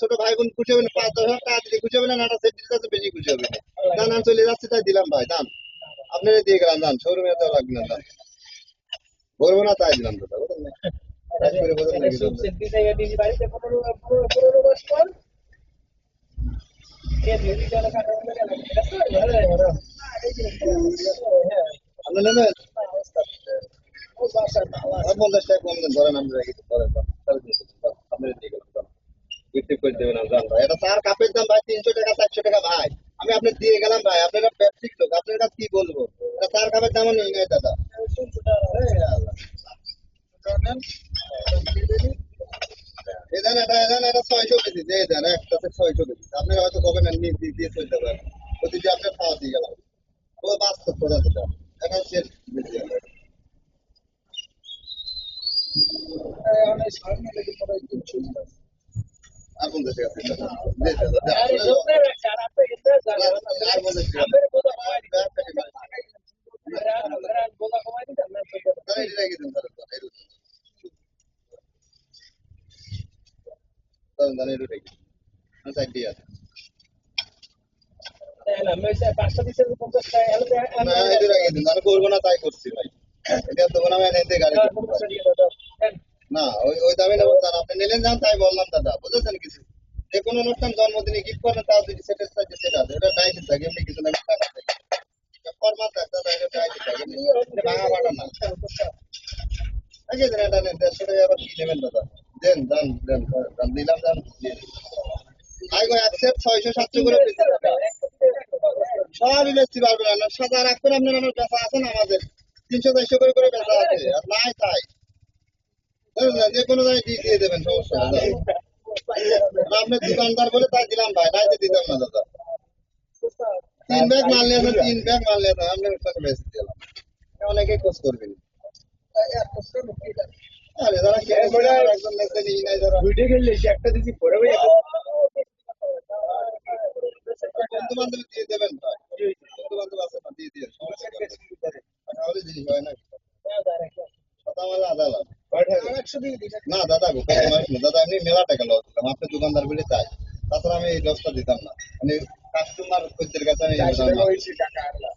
ছোট ভাই বোন হবে পাঁচ দশ হাজার টাকা দিলে হবে না সেট দিতে বেশি না চলে যাচ্ছে তাই দিলাম ভাই দাম আপনারা দিয়ে গেলাম দাম শোরুমে লাগবে না দাম বলব না তাই দিলাম দাদা বুঝলেন না আপনি নেবেন। আপনারা চার কাপের দাম ভাই তিনশো টাকা চারশো টাকা ভাই আমি আপনি দিয়ে গেলাম ভাই আপনারা ব্যবসায়িক লোক আপনার কাছে কি বলব এটা চার কাপের দামও নেই নাই এই দেন এটা দেন এটা ছয়শো কেজি দিয়ে দেন একটাতে ছয়শো কেজি আপনি হয়তো কবে না নিয়ে দিয়ে দিয়ে চলতে পারেন ওই যে আপনার খাওয়া দিয়ে গেলাম ও বাস্তব পদার্থটা এখন সে বেশি হবে। আর কোন দেশে আছে এটা? দিয়ে দেন, দেন। আরে লোকটা সারা তো এটা জানে আর কোন দেশে আছে? আমাদের বোধ হয় ব্যবসায়ী মানুষ। রাত বোধ কমাই দিতে না তাহলে এটা রেখে দেন, তাহলে, তাহলে, এটা দেন। তাহলে, তাহলে এটা রেখে দেন। আর side দিয়ে আছে। আমি করব না তাই করছি ভাই। এটা দেবো আমি এনে গাড়ি না ওই ওই দামে নেব তার আপনি নিলেন যান তাই বললাম দাদা বুঝেছেন কিছু? যে কোনো অনুষ্ঠান জন্মদিনে গিফট করেন তাও যদি সেটের সাইজে সেটা আছে এটা নাই দিতে থাকে এমনি কিছু না টাকা দেই ফরমা থাকে। দাদা এটা দিতে থাকে ভাঙা বাটা না। আগে দেন এটা নেন দেড়শো টাকা আবার কি নেবেন দাদা? দেন দেন দেন দেন দিলাম দেন দিয়ে দিন। আই গো একসেপ্ট ছয়শো, সাতশো করে বেশি টাকা সবই বেচতে পারবেন সাদা রাখবেন আপনার আমার বেচা আছে না আমাদের? তিনশো, চারশো করে করে বেচা আছে। আর নাই, তাই? যে কোনো জায়গায় দিয়ে দেবেন, সমস্যা। আপনার দোকানদার বলে তাই দিলাম ভাই নাই দিতাম না দাদা। তিন ব্যাগ মাল নিয়ে আসেন, তিন ব্যাগ মাল নিয়ে আসেন আপনার বেশি দিলাম। অনেকেই খোঁজ করবেন। দুইটা গেলে একটা দিদি পরে বন্ধু বান্ধব দিয়ে দেবেন বন্ধু বান্ধব আছে না দিয়ে দিয়ে তাহলে জিনিস হয় না। না দাদা দাদা এমনি মেলা টাকা লস দিলাম আপনি দোকানদার বলে তাই তাছাড়া আমি এই লসটা দিতাম না। মানে কাস্টমার খদ্দের কাছে আমি দিতাম না।